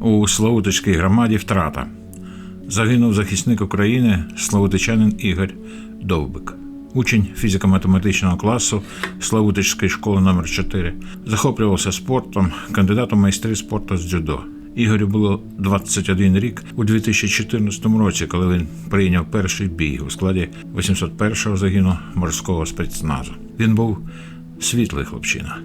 У Славутицькій громаді втрата. Загинув захисник України славутичанин Ігор Довбик, учень фізико-математичного класу Славутицької школи номер 4 Захоплювався спортом, кандидатом майстри спорту з дзюдо. Ігорю було 21 рік у 2014 році, коли він прийняв перший бій у складі 801-го загину морського спецназу. Він був світлий хлопчина.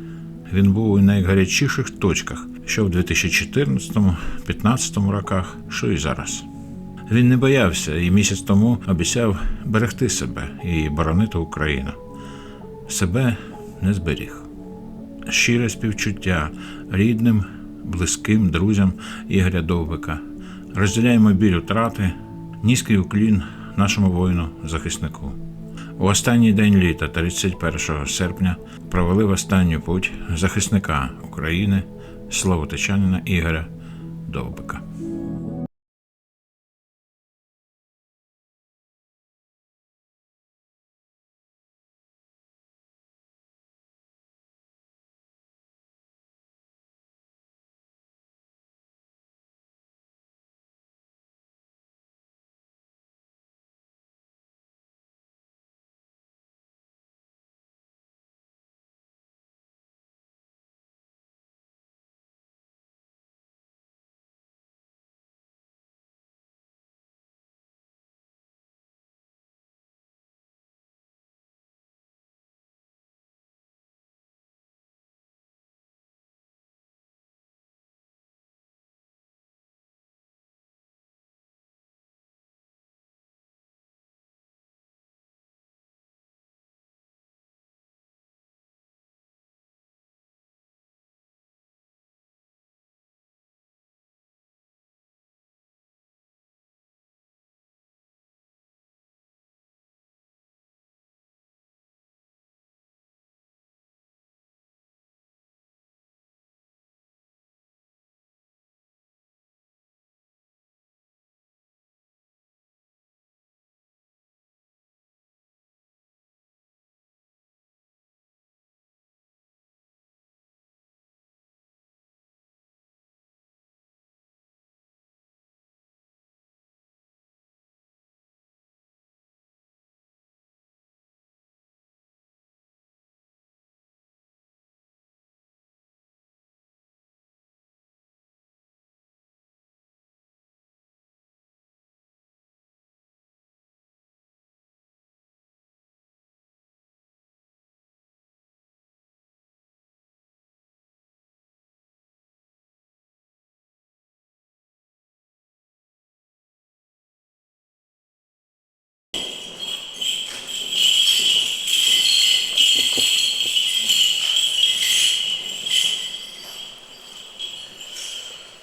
Він був у найгарячіших точках, що в 2014-15 роках, що і зараз. Він не боявся і місяць тому обіцяв берегти себе і боронити Україну. Себе не зберіг. Щире співчуття рідним, близьким друзям Ігоря Довбика. Розділяємо біль утрати, низький уклін нашому воїну захиснику. У останній день літа, 31 серпня, провели в останню путь захисника України, словотичанина Ігоря Довбика.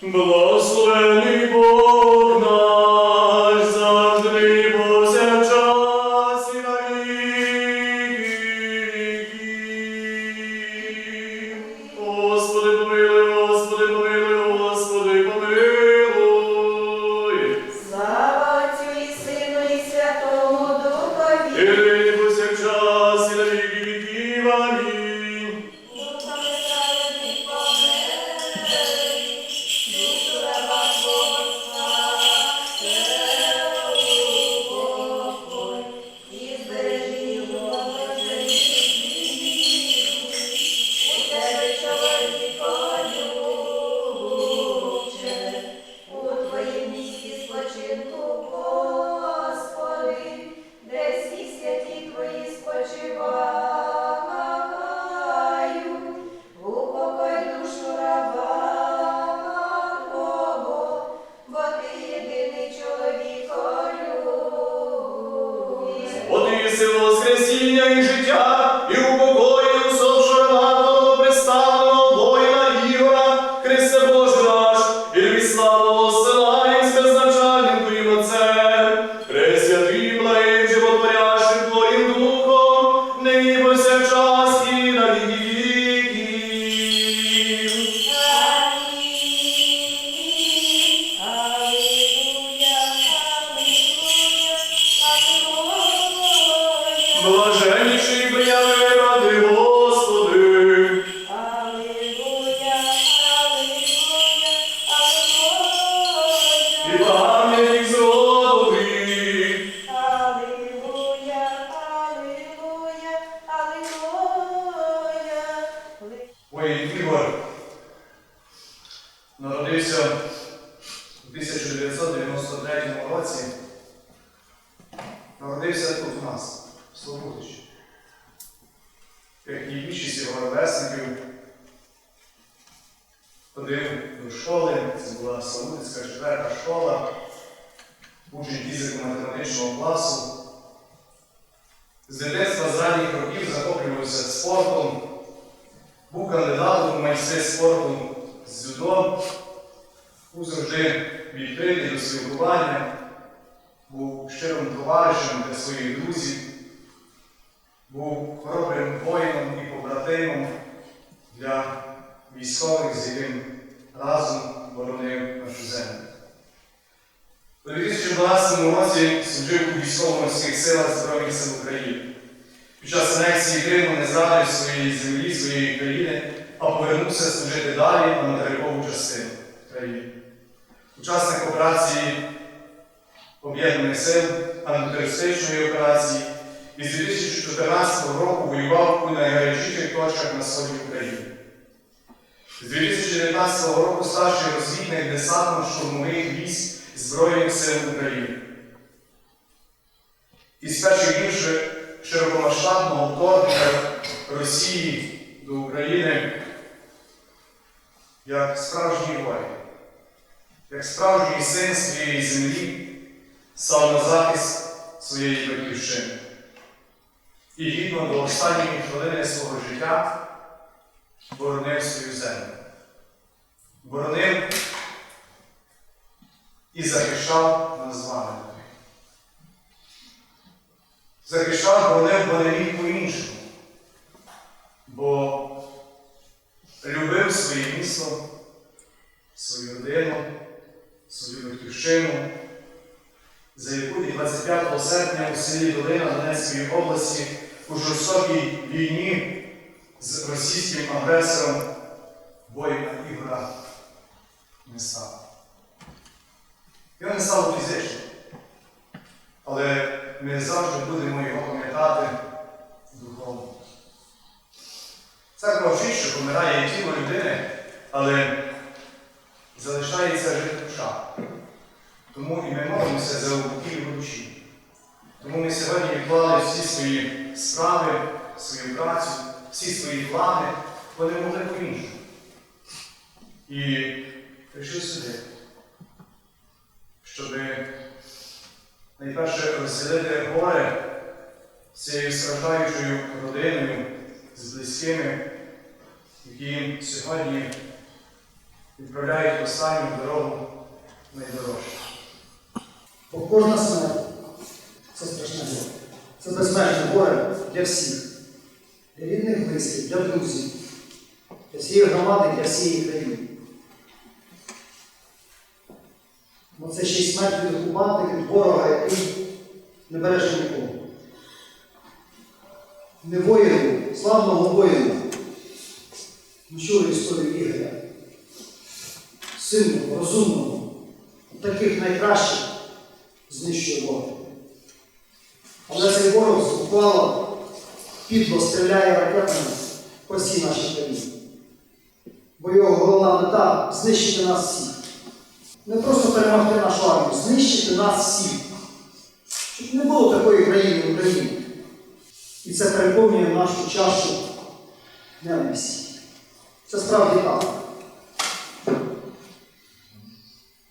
Благословений Бог наш, народився у 1993 році. Народився тут у нас, в Слободичі. Як і більшість його ровесників, ходив до школи, це була Слободицька четверта школа, учень фізико-математичного класу. З дитинства з ранніх років захоплювався спортом, був кандидатом у майстри спорту з дзюдо, був завжди відкритий до спілкування, був щирим товаришем для своїх друзів, був хоробрим воїном і побратимом для військових, з яким разом боронив нашу землю. У 2012 році служив у військово-морських силах Збройних сил України. Під час анексії Криму не зрадив своєї землі, своєї країни, а повернувся служити далі на материкову частину країни. Учасник операції Об'єднаних сил антитерористичної операції і з 2014 року воював у найгарячіших точках на сході України. З 2019 року старший розвідник десантно-штурмових військ Збройних сил України. Із перших днів ши- широкомасштабного вторгнення Росії до України як справжній воїн, як справжній син своєї землі став на захист своєї батьківщини. І гідно до останньої хвилини свого життя боронив свою землю. Боронив і захищав нас. Захищав, боронив, бо по-іншому. Бо любив своє місто, свою родину, свою батьківщину, за яку і 25 серпня у селі Долина Донецької області у жорстокій війні з російським агресором воїна Ігора не став. Його не стало фізично. Але ми завжди будемо його пам'ятати духовно. Церква вчить, що помирає тіло людини, але залишається жити душа. Тому і ми молимося за упокій душі. Тому ми сьогодні відклали всі свої справи, свою працю, всі свої плани, вони могли по-іншому. І прийшли сюди щоб найперше розділити горе з цією страждаючою родиною, з близькими, які сьогодні відправляють останню дорогу найдорожче. Бо кожна смерть це страшне горе. Це безмежне горе для всіх, для рідних близьких, для друзів, для всієї громади, для всієї країни. Бо це ще й смерть від окупанта, від ворога, який не береш нікого. Не воїну, славного воїна. Ми чули історію Ігоря. Сильного, розумного, таких найкращих знищує ворог. Але цей ворог зухвало підло стріляє ракетами по всій нашій країні. Бо його головна мета знищити нас всіх. Не просто перемогти нашу армію, знищити нас всіх. Щоб не було такої країни в Україні. І це переповнює нашу чашу ненависті. Це справді так.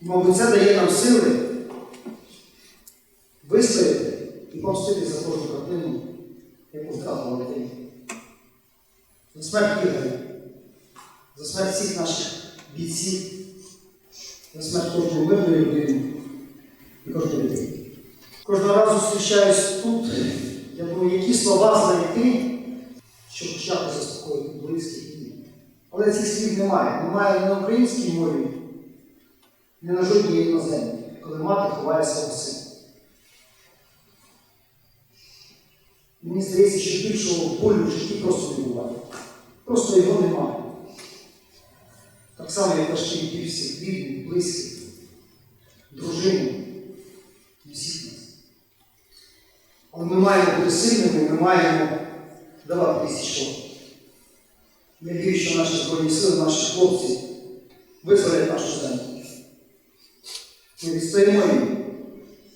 Мабуть, це дає нам сили вистояти і помстити за кожну картину, яку втратила дитині. За смерть Ігоря, за смерть всіх наших бійців, за смерть кожної мирної людини і кожної дитини. Кожного разу зустрічаюсь тут, я думаю, які слова знайти, щоб хоча б заспокоїти близьких. Але цих слів немає. Немає на українській мові, ні на жодній іноземній, коли мати ховає свого сина. Мені здається, що більшого болю в житті просто не буває. Просто його немає. Так само, як біль всіх рідних, близьких, дружини всіх нас. Але ми маємо бути сильними, ми маємо давати тисячі. Я вірю, що наші Збройні сили, наші хлопці визволять нашу землю. Ми відстоїмо її.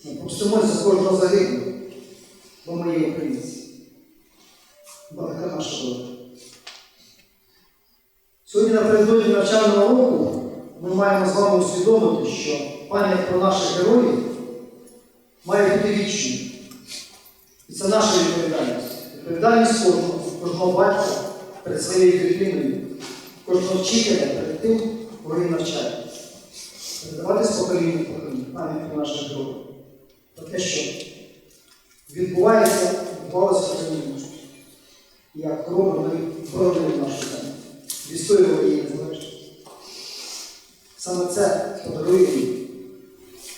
Ми помстимося за кожного загиблого, бо ми є українці. Велика наша доля. Сьогодні напередодні навчального року ми маємо з вами усвідомити, що пам'ять про наших героїв має бути вічною. І це наша відповідальність. Відповідальність кожного, кожного батька перед своєю дитиною, кожного вчителя перед тим, кого він навчає. Передавати з покоління в покоління пам'ять про наших героїв. Про те, що відбувається, відбувалося країні. Як робимо ми боронили нашу землю, відстоювали її незалежність. Саме це подарує їй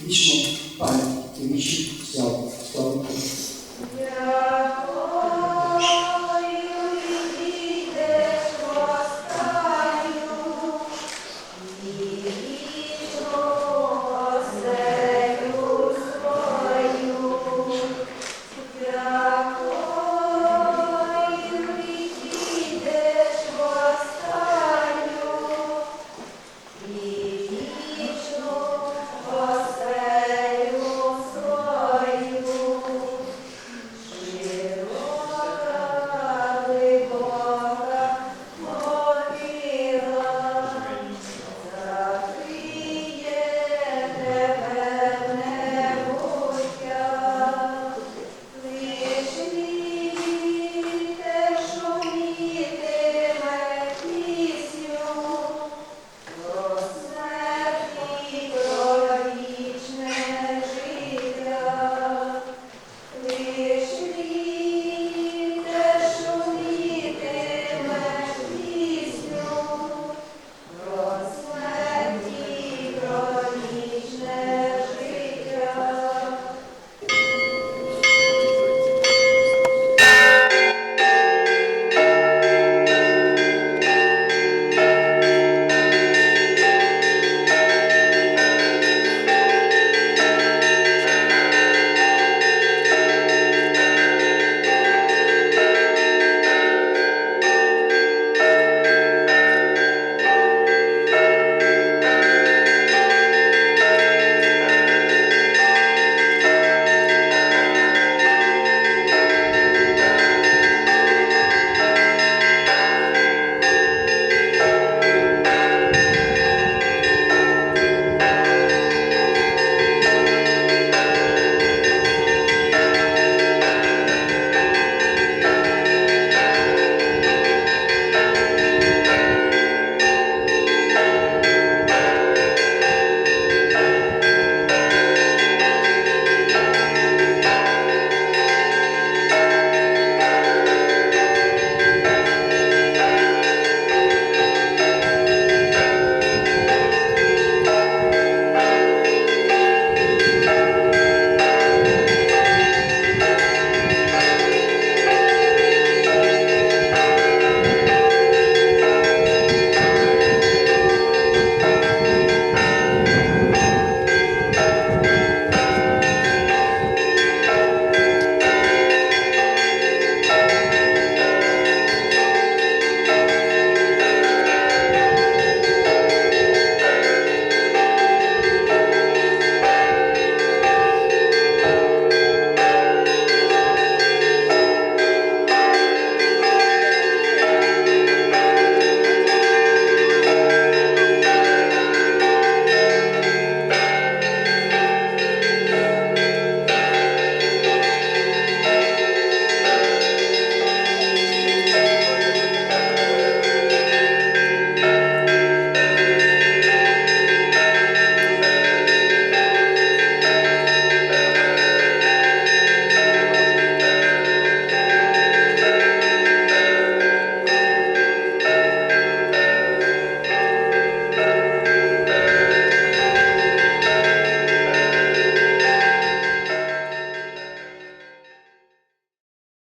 вічну пам'ять і вічну славу. Слава Україні!